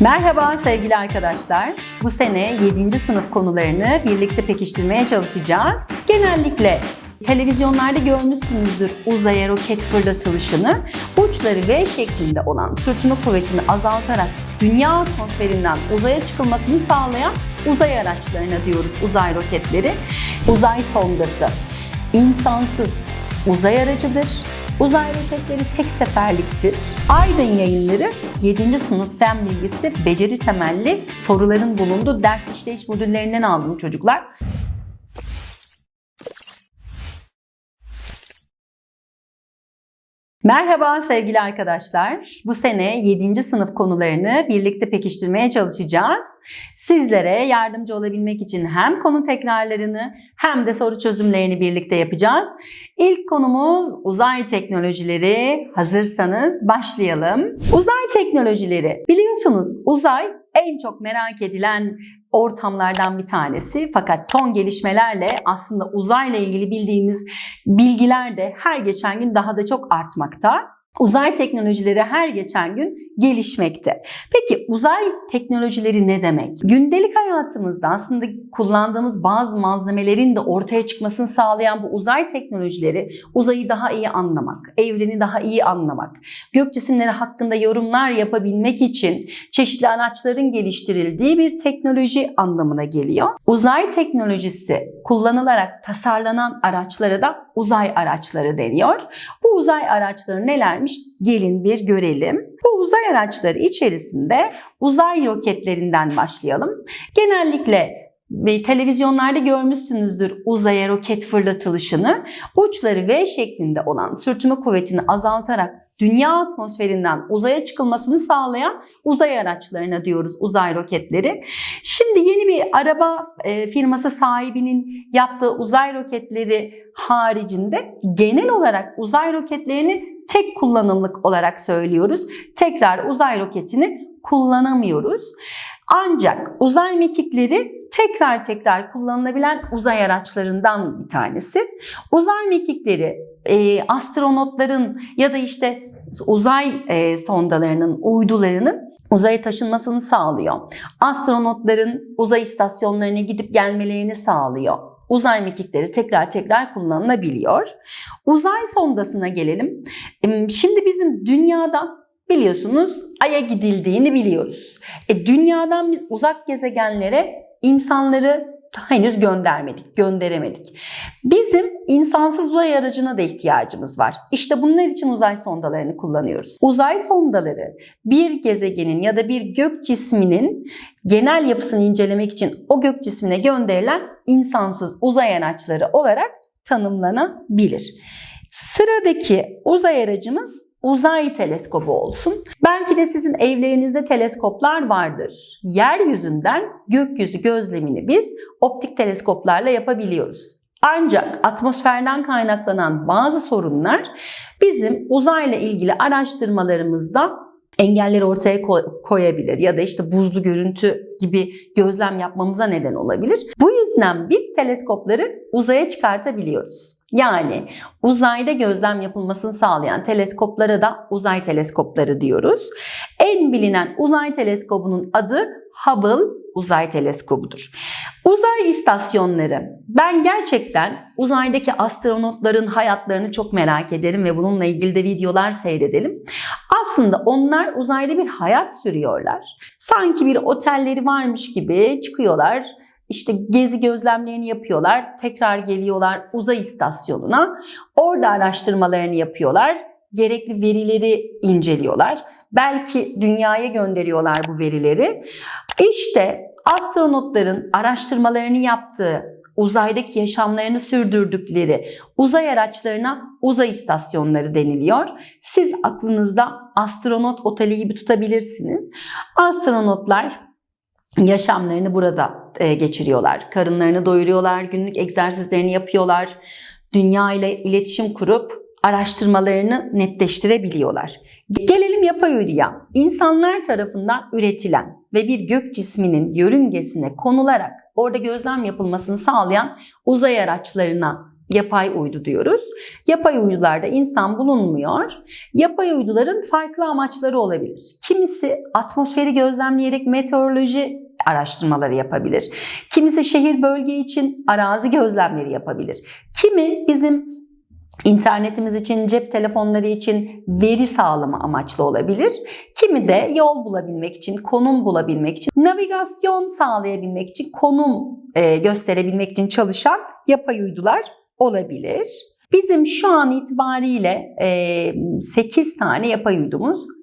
Merhaba sevgili arkadaşlar. Bu sene 7. sınıf konularını birlikte pekiştirmeye çalışacağız. Genellikle televizyonlarda görmüşsünüzdür uzaya roket fırlatılışını. Uçları V şeklinde olan sürtünme kuvvetini azaltarak dünya atmosferinden uzaya çıkılmasını sağlayan uzay araçlarına diyoruz uzay roketleri. Uzay sondası insansız uzay aracıdır. Uzay roketleri tek seferliktir. Aydın yayınları 7. sınıf fen bilgisi beceri temelli soruların bulunduğu ders işleyiş modüllerinden aldım çocuklar. Merhaba sevgili arkadaşlar. Bu sene 7. sınıf konularını birlikte pekiştirmeye çalışacağız. Sizlere yardımcı olabilmek için hem konu tekrarlarını hem de soru çözümlerini birlikte yapacağız. İlk konumuz uzay teknolojileri. Hazırsanız başlayalım. Uzay teknolojileri. Biliyorsunuz uzay en çok merak edilen ortamlardan bir tanesi. Fakat son gelişmelerle aslında uzayla ilgili bildiğimiz bilgiler de her geçen gün daha da çok artmakta. Uzay teknolojileri her geçen gün gelişmekte. Peki uzay teknolojileri ne demek? Gündelik hayatımızda aslında kullandığımız bazı malzemelerin de ortaya çıkmasını sağlayan bu uzay teknolojileri uzayı daha iyi anlamak, evreni daha iyi anlamak, gök cisimleri hakkında yorumlar yapabilmek için çeşitli araçların geliştirildiği bir teknoloji anlamına geliyor. Uzay teknolojisi kullanılarak tasarlanan araçlara da uzay araçları deniyor. Bu uzay araçları nelermiş? Gelin bir görelim. Bu uzay araçları içerisinde uzay roketlerinden başlayalım. Genellikle televizyonlarda görmüşsünüzdür uzaya roket fırlatılışını. Uçları V şeklinde olan sürtünme kuvvetini azaltarak dünya atmosferinden uzaya çıkılmasını sağlayan uzay araçlarına diyoruz uzay roketleri. Şimdi yeni bir araba e, firması sahibinin yaptığı uzay roketleri haricinde genel olarak uzay roketlerini tek kullanımlık olarak söylüyoruz. Tekrar uzay roketini kullanamıyoruz. Ancak uzay mekikleri tekrar tekrar kullanılabilen uzay araçlarından bir tanesi. Uzay mekikleri e, astronotların ya da işte uzay e, sondalarının, uydularının uzaya taşınmasını sağlıyor. Astronotların uzay istasyonlarına gidip gelmelerini sağlıyor. Uzay mekikleri tekrar tekrar kullanılabiliyor. Uzay sondasına gelelim. Şimdi bizim dünyada biliyorsunuz Ay'a gidildiğini biliyoruz. E, dünyadan biz uzak gezegenlere insanları henüz göndermedik, gönderemedik. Bizim insansız uzay aracına da ihtiyacımız var. İşte bunlar için uzay sondalarını kullanıyoruz. Uzay sondaları bir gezegenin ya da bir gök cisminin genel yapısını incelemek için o gök cismine gönderilen insansız uzay araçları olarak tanımlanabilir. Sıradaki uzay aracımız uzay teleskobu olsun. Belki de sizin evlerinizde teleskoplar vardır. Yeryüzünden gökyüzü gözlemini biz optik teleskoplarla yapabiliyoruz. Ancak atmosferden kaynaklanan bazı sorunlar bizim uzayla ilgili araştırmalarımızda engelleri ortaya koyabilir ya da işte buzlu görüntü gibi gözlem yapmamıza neden olabilir. Bu yüzden biz teleskopları uzaya çıkartabiliyoruz. Yani uzayda gözlem yapılmasını sağlayan teleskoplara da uzay teleskopları diyoruz. En bilinen uzay teleskobunun adı Hubble Uzay Teleskobudur. Uzay istasyonları. Ben gerçekten uzaydaki astronotların hayatlarını çok merak ederim ve bununla ilgili de videolar seyredelim. Aslında onlar uzayda bir hayat sürüyorlar. Sanki bir otelleri varmış gibi çıkıyorlar işte gezi gözlemlerini yapıyorlar. Tekrar geliyorlar uzay istasyonuna. Orada araştırmalarını yapıyorlar. Gerekli verileri inceliyorlar. Belki dünyaya gönderiyorlar bu verileri. İşte astronotların araştırmalarını yaptığı, uzaydaki yaşamlarını sürdürdükleri uzay araçlarına uzay istasyonları deniliyor. Siz aklınızda astronot oteli gibi tutabilirsiniz. Astronotlar yaşamlarını burada geçiriyorlar. Karınlarını doyuruyorlar, günlük egzersizlerini yapıyorlar. Dünya ile iletişim kurup araştırmalarını netleştirebiliyorlar. Gelelim yapay uyduya. İnsanlar tarafından üretilen ve bir gök cisminin yörüngesine konularak orada gözlem yapılmasını sağlayan uzay araçlarına yapay uydu diyoruz. Yapay uydularda insan bulunmuyor. Yapay uyduların farklı amaçları olabilir. Kimisi atmosferi gözlemleyerek meteoroloji araştırmaları yapabilir. Kimisi şehir bölge için arazi gözlemleri yapabilir. Kimi bizim İnternetimiz için, cep telefonları için veri sağlama amaçlı olabilir. Kimi de yol bulabilmek için, konum bulabilmek için, navigasyon sağlayabilmek için, konum e, gösterebilmek için çalışan yapay uydular olabilir. Bizim şu an itibariyle e, 8 tane yapay uydumuz e,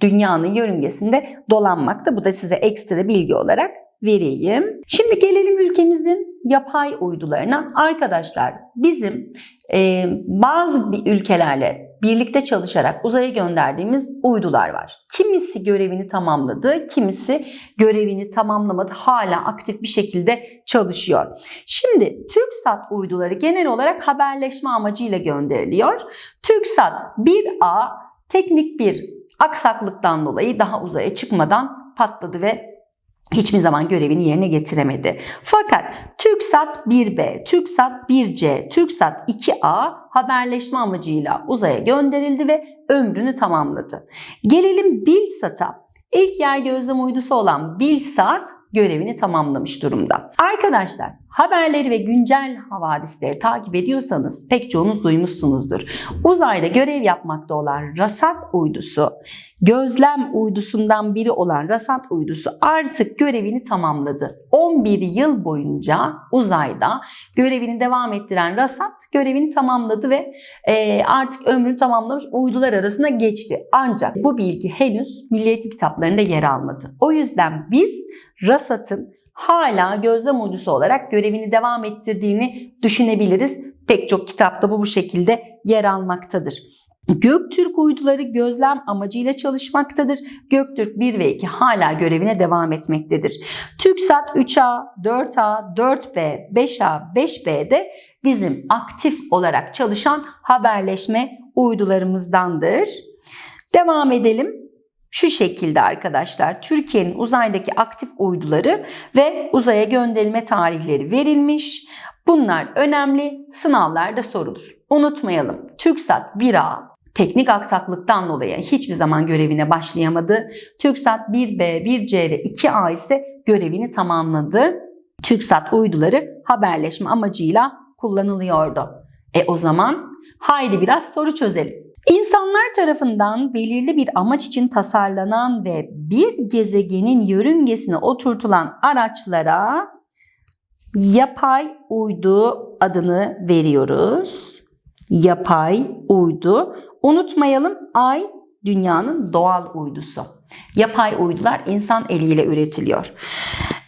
dünyanın yörüngesinde dolanmakta. Bu da size ekstra bilgi olarak vereyim. Şimdi gelelim ülkemizin yapay uydularına. Arkadaşlar bizim e, bazı ülkelerle birlikte çalışarak uzaya gönderdiğimiz uydular var. Kimisi görevini tamamladı, kimisi görevini tamamlamadı. Hala aktif bir şekilde çalışıyor. Şimdi TürkSat uyduları genel olarak haberleşme amacıyla gönderiliyor. TürkSat 1A teknik bir aksaklıktan dolayı daha uzaya çıkmadan patladı ve hiçbir zaman görevini yerine getiremedi. Fakat TürkSat 1B, TürkSat 1C, TürkSat 2A haberleşme amacıyla uzaya gönderildi ve ömrünü tamamladı. Gelelim Bilsat'a. İlk yer gözlem uydusu olan Bilsat görevini tamamlamış durumda. Arkadaşlar haberleri ve güncel havadisleri takip ediyorsanız pek çoğunuz duymuşsunuzdur. Uzayda görev yapmakta olan Rasat uydusu, gözlem uydusundan biri olan Rasat uydusu artık görevini tamamladı. 11 yıl boyunca uzayda görevini devam ettiren Rasat görevini tamamladı ve e, artık ömrünü tamamlamış uydular arasına geçti. Ancak bu bilgi henüz milliyeti kitaplarında yer almadı. O yüzden biz Rasat'ın hala gözlem uydusu olarak görevini devam ettirdiğini düşünebiliriz. Pek çok kitapta bu bu şekilde yer almaktadır. Göktürk uyduları gözlem amacıyla çalışmaktadır. Göktürk 1 ve 2 hala görevine devam etmektedir. TürkSat 3A, 4A, 4B, 5A, 5B'de bizim aktif olarak çalışan haberleşme uydularımızdandır. Devam edelim. Şu şekilde arkadaşlar Türkiye'nin uzaydaki aktif uyduları ve uzaya gönderilme tarihleri verilmiş. Bunlar önemli sınavlarda sorulur. Unutmayalım TürkSat 1A teknik aksaklıktan dolayı hiçbir zaman görevine başlayamadı. TürkSat 1B, 1C ve 2A ise görevini tamamladı. TürkSat uyduları haberleşme amacıyla kullanılıyordu. E o zaman haydi biraz soru çözelim. İnsanlar tarafından belirli bir amaç için tasarlanan ve bir gezegenin yörüngesine oturtulan araçlara yapay uydu adını veriyoruz. Yapay uydu. Unutmayalım ay dünyanın doğal uydusu. Yapay uydular insan eliyle üretiliyor.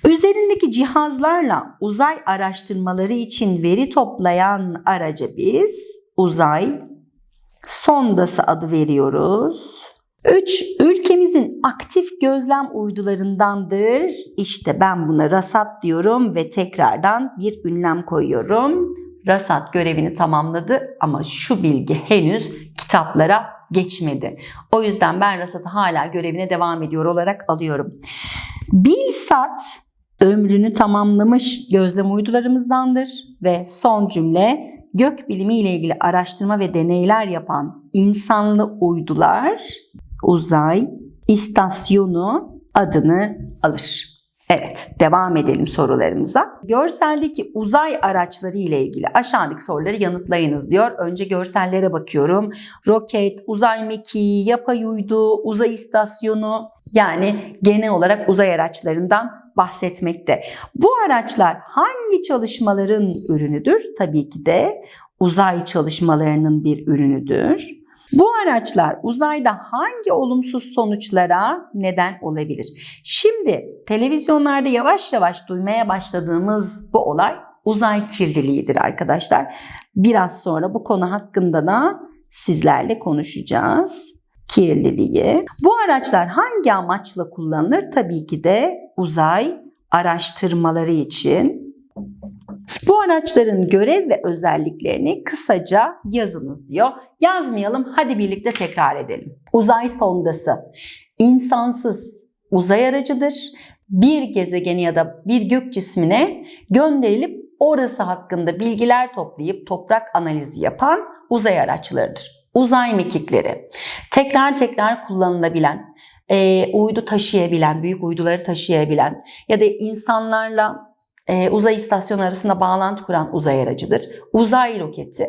Üzerindeki cihazlarla uzay araştırmaları için veri toplayan araca biz uzay sondası adı veriyoruz. 3. Ülkemizin aktif gözlem uydularındandır. İşte ben buna rasat diyorum ve tekrardan bir ünlem koyuyorum. Rasat görevini tamamladı ama şu bilgi henüz kitaplara geçmedi. O yüzden ben Rasat'ı hala görevine devam ediyor olarak alıyorum. Bilsat ömrünü tamamlamış gözlem uydularımızdandır ve son cümle gök bilimi ile ilgili araştırma ve deneyler yapan insanlı uydular uzay istasyonu adını alır. Evet, devam edelim sorularımıza. Görseldeki uzay araçları ile ilgili aşağıdaki soruları yanıtlayınız diyor. Önce görsellere bakıyorum. Roket, uzay mekiği, yapay uydu, uzay istasyonu yani genel olarak uzay araçlarından bahsetmekte. Bu araçlar hangi çalışmaların ürünüdür? Tabii ki de uzay çalışmalarının bir ürünüdür. Bu araçlar uzayda hangi olumsuz sonuçlara neden olabilir? Şimdi televizyonlarda yavaş yavaş duymaya başladığımız bu olay uzay kirliliğidir arkadaşlar. Biraz sonra bu konu hakkında da sizlerle konuşacağız. Kirliliği. Bu araçlar hangi amaçla kullanılır? Tabii ki de uzay araştırmaları için. Bu araçların görev ve özelliklerini kısaca yazınız diyor. Yazmayalım, hadi birlikte tekrar edelim. Uzay sondası insansız uzay aracıdır. Bir gezegeni ya da bir gök cismine gönderilip orası hakkında bilgiler toplayıp toprak analizi yapan uzay araçlarıdır. Uzay mekikleri tekrar tekrar kullanılabilen, e, uydu taşıyabilen, büyük uyduları taşıyabilen ya da insanlarla e, uzay istasyonu arasında bağlantı kuran uzay aracıdır. Uzay roketi.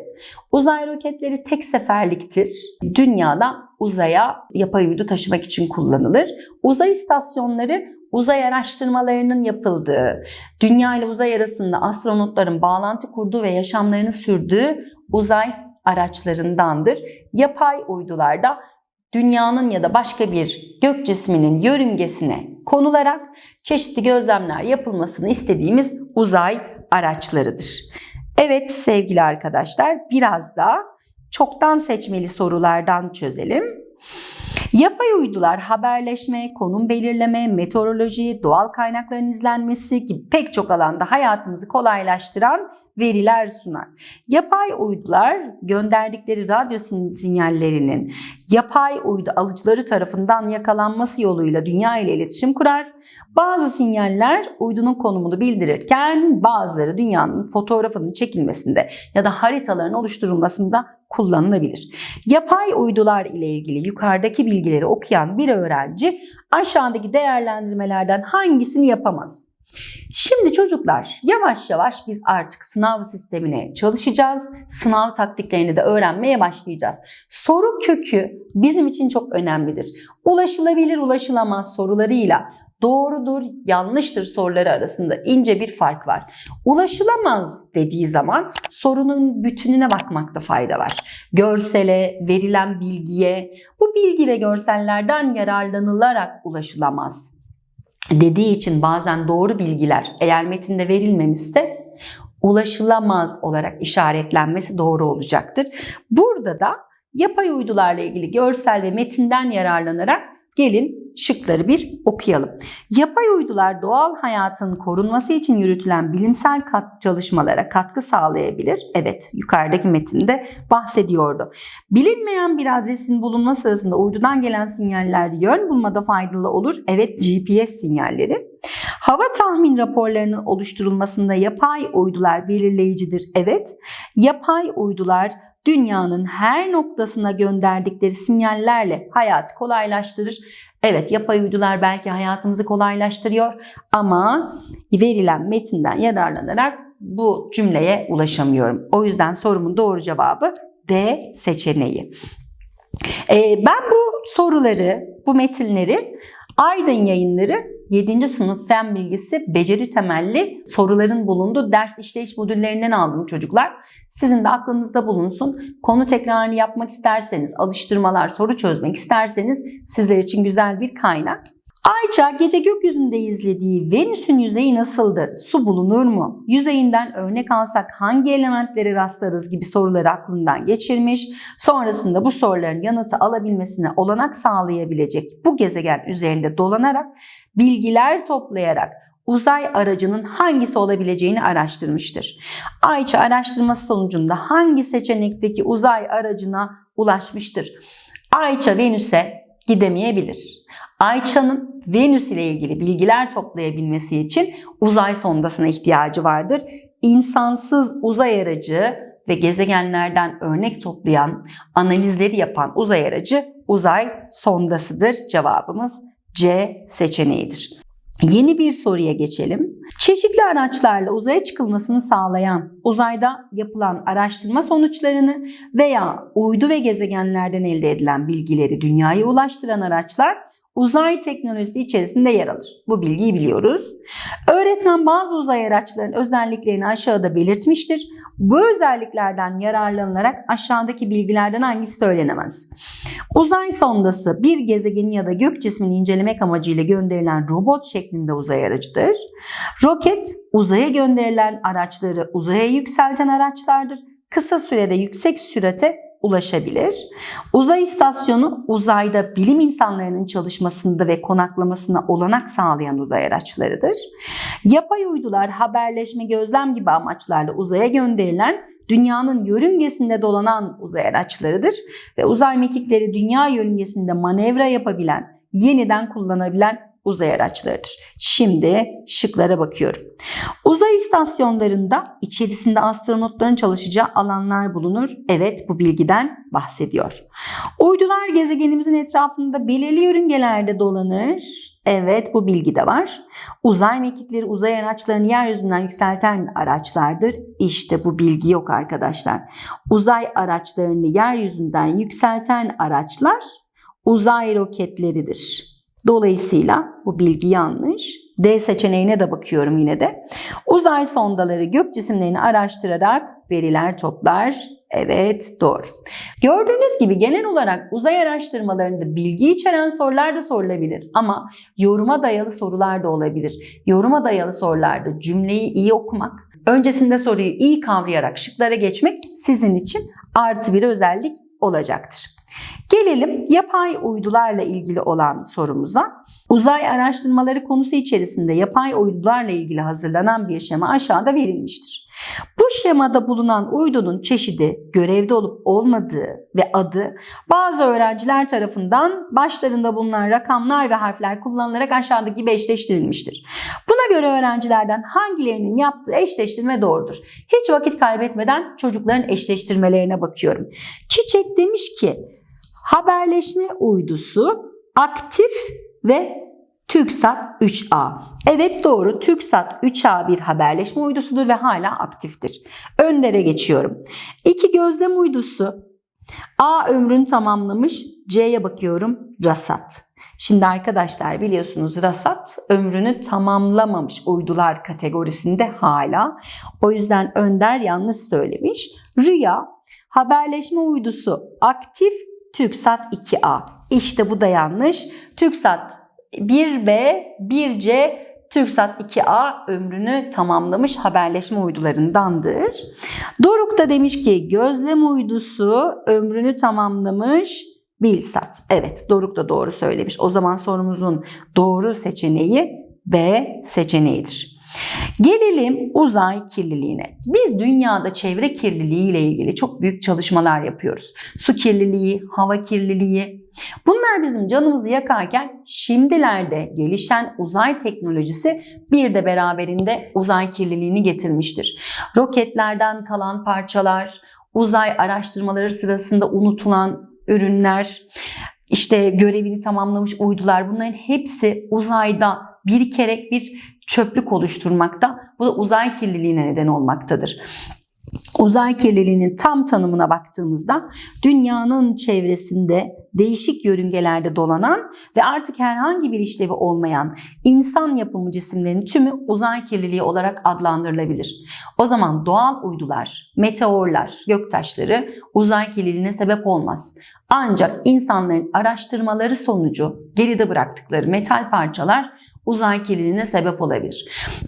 Uzay roketleri tek seferliktir. Dünyada uzaya yapay uydu taşımak için kullanılır. Uzay istasyonları uzay araştırmalarının yapıldığı, dünya ile uzay arasında astronotların bağlantı kurduğu ve yaşamlarını sürdüğü uzay araçlarındandır. Yapay uydularda dünyanın ya da başka bir gök cisminin yörüngesine konularak çeşitli gözlemler yapılmasını istediğimiz uzay araçlarıdır. Evet sevgili arkadaşlar biraz da çoktan seçmeli sorulardan çözelim. Yapay uydular haberleşme, konum belirleme, meteoroloji, doğal kaynakların izlenmesi gibi pek çok alanda hayatımızı kolaylaştıran veriler sunar. Yapay uydular gönderdikleri radyo sinyallerinin yapay uydu alıcıları tarafından yakalanması yoluyla dünya ile iletişim kurar. Bazı sinyaller uydunun konumunu bildirirken bazıları dünyanın fotoğrafının çekilmesinde ya da haritaların oluşturulmasında kullanılabilir. Yapay uydular ile ilgili yukarıdaki bilgileri okuyan bir öğrenci aşağıdaki değerlendirmelerden hangisini yapamaz? Şimdi çocuklar yavaş yavaş biz artık sınav sistemine çalışacağız. Sınav taktiklerini de öğrenmeye başlayacağız. Soru kökü bizim için çok önemlidir. Ulaşılabilir ulaşılamaz sorularıyla doğrudur, yanlıştır soruları arasında ince bir fark var. Ulaşılamaz dediği zaman sorunun bütününe bakmakta fayda var. Görsele, verilen bilgiye, bu bilgi ve görsellerden yararlanılarak ulaşılamaz dediği için bazen doğru bilgiler eğer metinde verilmemişse ulaşılamaz olarak işaretlenmesi doğru olacaktır. Burada da yapay uydularla ilgili görsel ve metinden yararlanarak gelin şıkları bir okuyalım. Yapay uydular doğal hayatın korunması için yürütülen bilimsel kat çalışmalara katkı sağlayabilir. Evet, yukarıdaki metinde bahsediyordu. Bilinmeyen bir adresin bulunma sırasında uydudan gelen sinyaller yön bulmada faydalı olur. Evet, GPS sinyalleri. Hava tahmin raporlarının oluşturulmasında yapay uydular belirleyicidir. Evet, yapay uydular dünyanın her noktasına gönderdikleri sinyallerle hayatı kolaylaştırır. Evet yapay uydular belki hayatımızı kolaylaştırıyor ama verilen metinden yararlanarak bu cümleye ulaşamıyorum. O yüzden sorumun doğru cevabı D seçeneği. Ee, ben bu soruları, bu metinleri Aydın yayınları 7. sınıf fen bilgisi beceri temelli soruların bulunduğu ders işleyiş modüllerinden aldım çocuklar. Sizin de aklınızda bulunsun. Konu tekrarını yapmak isterseniz, alıştırmalar, soru çözmek isterseniz sizler için güzel bir kaynak. Ayça gece gökyüzünde izlediği Venüs'ün yüzeyi nasıldır? Su bulunur mu? Yüzeyinden örnek alsak hangi elementlere rastlarız gibi soruları aklından geçirmiş. Sonrasında bu soruların yanıtı alabilmesine olanak sağlayabilecek bu gezegen üzerinde dolanarak bilgiler toplayarak uzay aracının hangisi olabileceğini araştırmıştır. Ayça araştırması sonucunda hangi seçenekteki uzay aracına ulaşmıştır? Ayça Venüs'e gidemeyebilir. Ayça'nın Venüs ile ilgili bilgiler toplayabilmesi için uzay sondasına ihtiyacı vardır. İnsansız uzay aracı ve gezegenlerden örnek toplayan, analizleri yapan uzay aracı uzay sondasıdır. Cevabımız C seçeneğidir. Yeni bir soruya geçelim. Çeşitli araçlarla uzaya çıkılmasını sağlayan, uzayda yapılan araştırma sonuçlarını veya uydu ve gezegenlerden elde edilen bilgileri dünyaya ulaştıran araçlar uzay teknolojisi içerisinde yer alır. Bu bilgiyi biliyoruz. Öğretmen bazı uzay araçlarının özelliklerini aşağıda belirtmiştir. Bu özelliklerden yararlanılarak aşağıdaki bilgilerden hangisi söylenemez? Uzay sondası bir gezegenin ya da gök cismini incelemek amacıyla gönderilen robot şeklinde uzay aracıdır. Roket uzaya gönderilen araçları uzaya yükselten araçlardır. Kısa sürede yüksek sürate ulaşabilir. Uzay istasyonu uzayda bilim insanlarının çalışmasında ve konaklamasına olanak sağlayan uzay araçlarıdır. Yapay uydular haberleşme, gözlem gibi amaçlarla uzaya gönderilen dünyanın yörüngesinde dolanan uzay araçlarıdır ve uzay mekikleri dünya yörüngesinde manevra yapabilen, yeniden kullanabilen uzay araçlarıdır. Şimdi şıklara bakıyorum. Uzay istasyonlarında içerisinde astronotların çalışacağı alanlar bulunur. Evet bu bilgiden bahsediyor. Uydular gezegenimizin etrafında belirli yörüngelerde dolanır. Evet bu bilgi de var. Uzay mekikleri uzay araçlarını yeryüzünden yükselten araçlardır. İşte bu bilgi yok arkadaşlar. Uzay araçlarını yeryüzünden yükselten araçlar uzay roketleridir. Dolayısıyla bu bilgi yanlış. D seçeneğine de bakıyorum yine de. Uzay sondaları gök cisimlerini araştırarak veriler toplar. Evet doğru. Gördüğünüz gibi genel olarak uzay araştırmalarında bilgi içeren sorular da sorulabilir ama yoruma dayalı sorular da olabilir. Yoruma dayalı sorularda cümleyi iyi okumak, öncesinde soruyu iyi kavrayarak şıklara geçmek sizin için artı bir özellik olacaktır. Gelelim yapay uydularla ilgili olan sorumuza. Uzay araştırmaları konusu içerisinde yapay uydularla ilgili hazırlanan bir şema aşağıda verilmiştir. Bu şemada bulunan uydunun çeşidi, görevde olup olmadığı ve adı bazı öğrenciler tarafından başlarında bulunan rakamlar ve harfler kullanılarak aşağıdaki eşleştirilmiştir. Buna göre öğrencilerden hangilerinin yaptığı eşleştirme doğrudur? Hiç vakit kaybetmeden çocukların eşleştirmelerine bakıyorum. Çiçek demiş ki haberleşme uydusu aktif ve TürkSat 3A. Evet doğru TürkSat 3A bir haberleşme uydusudur ve hala aktiftir. Önlere geçiyorum. İki gözlem uydusu A ömrünü tamamlamış. C'ye bakıyorum. Rasat. Şimdi arkadaşlar biliyorsunuz Rasat ömrünü tamamlamamış uydular kategorisinde hala. O yüzden Önder yanlış söylemiş. Rüya haberleşme uydusu aktif TürkSat 2A. İşte bu da yanlış. TürkSat 1B, 1C TürkSat 2A ömrünü tamamlamış haberleşme uydularındandır. Doruk da demiş ki gözlem uydusu ömrünü tamamlamış Bilsat. Evet Doruk da doğru söylemiş. O zaman sorumuzun doğru seçeneği B seçeneğidir. Gelelim uzay kirliliğine. Biz dünyada çevre kirliliği ile ilgili çok büyük çalışmalar yapıyoruz. Su kirliliği, hava kirliliği. Bunlar bizim canımızı yakarken şimdilerde gelişen uzay teknolojisi bir de beraberinde uzay kirliliğini getirmiştir. Roketlerden kalan parçalar, uzay araştırmaları sırasında unutulan ürünler, işte görevini tamamlamış uydular bunların hepsi uzayda birikerek bir çöplük oluşturmakta. Bu da uzay kirliliğine neden olmaktadır. Uzay kirliliğinin tam tanımına baktığımızda dünyanın çevresinde değişik yörüngelerde dolanan ve artık herhangi bir işlevi olmayan insan yapımı cisimlerin tümü uzay kirliliği olarak adlandırılabilir. O zaman doğal uydular, meteorlar, göktaşları uzay kirliliğine sebep olmaz. Ancak insanların araştırmaları sonucu geride bıraktıkları metal parçalar uzay kirliliğine sebep olabilir.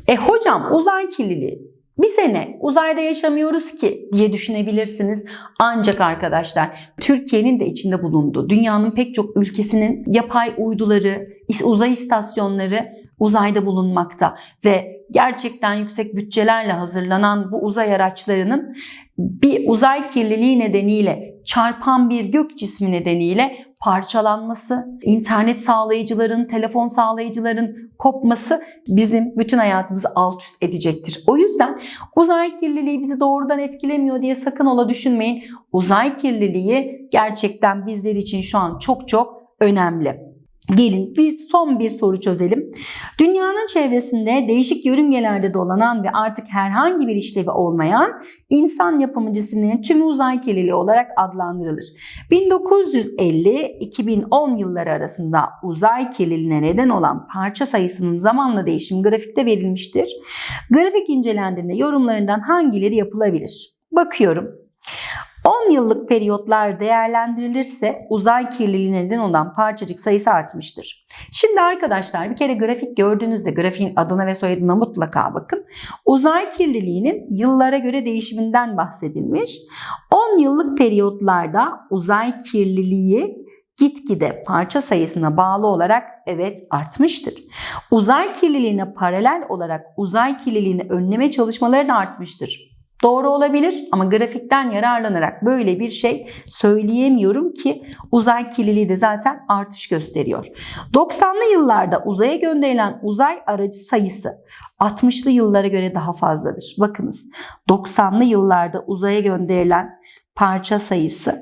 E hocam uzay kirliliği bir sene uzayda yaşamıyoruz ki diye düşünebilirsiniz. Ancak arkadaşlar Türkiye'nin de içinde bulunduğu dünyanın pek çok ülkesinin yapay uyduları, uzay istasyonları uzayda bulunmakta ve gerçekten yüksek bütçelerle hazırlanan bu uzay araçlarının bir uzay kirliliği nedeniyle çarpan bir gök cismi nedeniyle parçalanması, internet sağlayıcıların, telefon sağlayıcıların kopması bizim bütün hayatımızı alt üst edecektir. O yüzden uzay kirliliği bizi doğrudan etkilemiyor diye sakın ola düşünmeyin. Uzay kirliliği gerçekten bizler için şu an çok çok önemli. Gelin bir son bir soru çözelim. Dünyanın çevresinde değişik yörüngelerde dolanan ve artık herhangi bir işlevi olmayan insan yapımı cisimlerin tümü uzay kirliliği olarak adlandırılır. 1950-2010 yılları arasında uzay kirliliğine neden olan parça sayısının zamanla değişim grafikte verilmiştir. Grafik incelendiğinde yorumlarından hangileri yapılabilir? Bakıyorum. 10 yıllık periyotlar değerlendirilirse uzay kirliliği neden olan parçacık sayısı artmıştır. Şimdi arkadaşlar bir kere grafik gördüğünüzde grafiğin adına ve soyadına mutlaka bakın. Uzay kirliliğinin yıllara göre değişiminden bahsedilmiş. 10 yıllık periyotlarda uzay kirliliği gitgide parça sayısına bağlı olarak evet artmıştır. Uzay kirliliğine paralel olarak uzay kirliliğini önleme çalışmaları da artmıştır. Doğru olabilir ama grafikten yararlanarak böyle bir şey söyleyemiyorum ki uzay kirliliği de zaten artış gösteriyor. 90'lı yıllarda uzaya gönderilen uzay aracı sayısı 60'lı yıllara göre daha fazladır. Bakınız 90'lı yıllarda uzaya gönderilen parça sayısı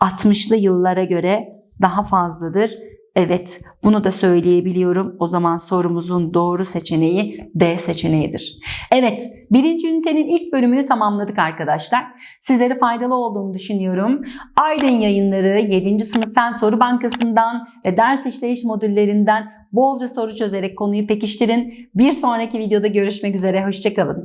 60'lı yıllara göre daha fazladır. Evet, bunu da söyleyebiliyorum. O zaman sorumuzun doğru seçeneği D seçeneğidir. Evet, birinci ünitenin ilk bölümünü tamamladık arkadaşlar. Sizlere faydalı olduğunu düşünüyorum. Aydın yayınları 7. sınıf fen soru bankasından ve ders işleyiş modüllerinden bolca soru çözerek konuyu pekiştirin. Bir sonraki videoda görüşmek üzere. Hoşçakalın.